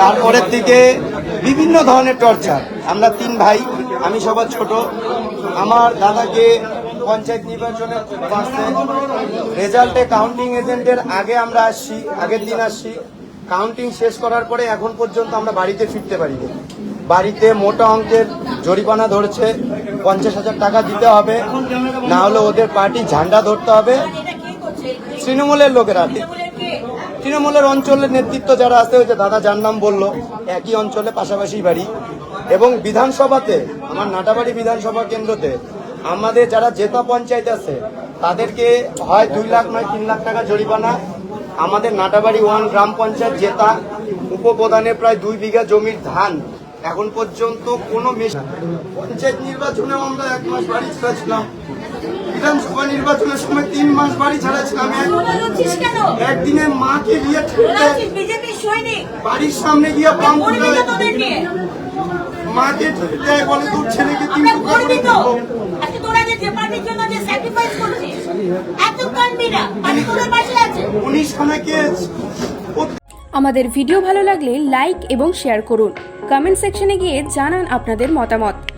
তারপরের দিকে বিভিন্ন ধরনের টর্চার। আমরা তিন ভাই, আমি সবার ছোট। আমার দাদাকে পঞ্চায়েত নির্বাচনে রেজাল্টে কাউন্টিং এজেন্টের আগে আমরা আসছি, আগের দিন আসছি। কাউন্টিং শেষ করার পরে এখন পর্যন্ত আমরা বাড়িতে ফিরতে পারিনি। বাড়িতে মোটা অঙ্কের জরিমানা ধরেছে, পঞ্চাশ হাজার টাকা দিতে হবে। না হলে ওদের পার্টি ঝান্ডা ধরতে হবে। তৃণমূলের লোকেরা তৃণমূলের অঞ্চলের নেতৃত্ব যারা আছে, ওই যে দাদা যার নাম বলল, একই অঞ্চলে পাশাপাশি বাড়ি। এবং বিধানসভাতে, আমার নাটাবাড়ি বিধানসভা কেন্দ্রতে, আমাদের যারা জেতা পঞ্চায়েত আছে, তাদেরকে হয় দুই লাখ নয় তিন লাখ টাকা জরিমানা। আমাদের নাটাবাড়ি ওয়ান গ্রাম পঞ্চায়েত জেতা। উপপ্রধানের প্রায় দুই বিঘা জমির ধান। এখন পর্যন্ত কোনো পঞ্চায়েত নির্বাচনে আমরা এক মাস বাড়ি ছেড়েছিলাম। বিধানসভা নির্বাচনের সময় তিন মাস বাড়ি বলছিস কেন? একদিনে মাকে গিয়ে ঠেলতে বাড়ির সামনে গিয়ে পাম গর্বিত তোদের নিয়ে। মাকে ঠেলতে বলে তোর ছেলেকে তিন আমাদের ভিডিও ভালো লাগলে লাইক এবং শেয়ার করুন। কমেন্ট সেকশনে গিয়ে জানান আপনাদের মতামত।